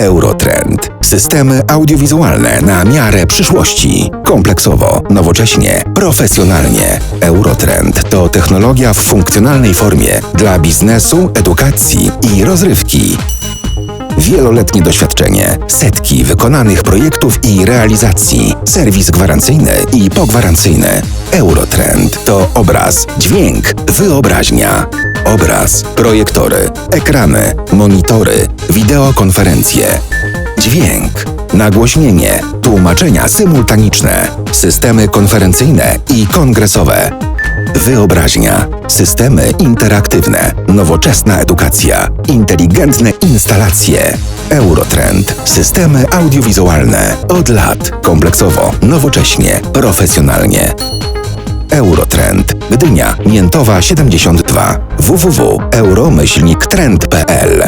Eurotrend. Systemy audiowizualne na miarę przyszłości. Kompleksowo, nowocześnie, profesjonalnie. Eurotrend to technologia w funkcjonalnej formie dla biznesu, edukacji i rozrywki. Wieloletnie doświadczenie, setki wykonanych projektów i realizacji, serwis gwarancyjny i pogwarancyjny. Eurotrend to obraz, dźwięk, wyobraźnia. Obraz, projektory, ekrany, monitory, wideokonferencje. Dźwięk, nagłośnienie, tłumaczenia symultaniczne, systemy konferencyjne i kongresowe. Wyobraźnia, systemy interaktywne, nowoczesna edukacja, inteligentne instalacje. Eurotrend, systemy audiowizualne. Od lat, kompleksowo, nowocześnie, profesjonalnie. Gdynia, Miętowa 72, www.euromyślniktrend.pl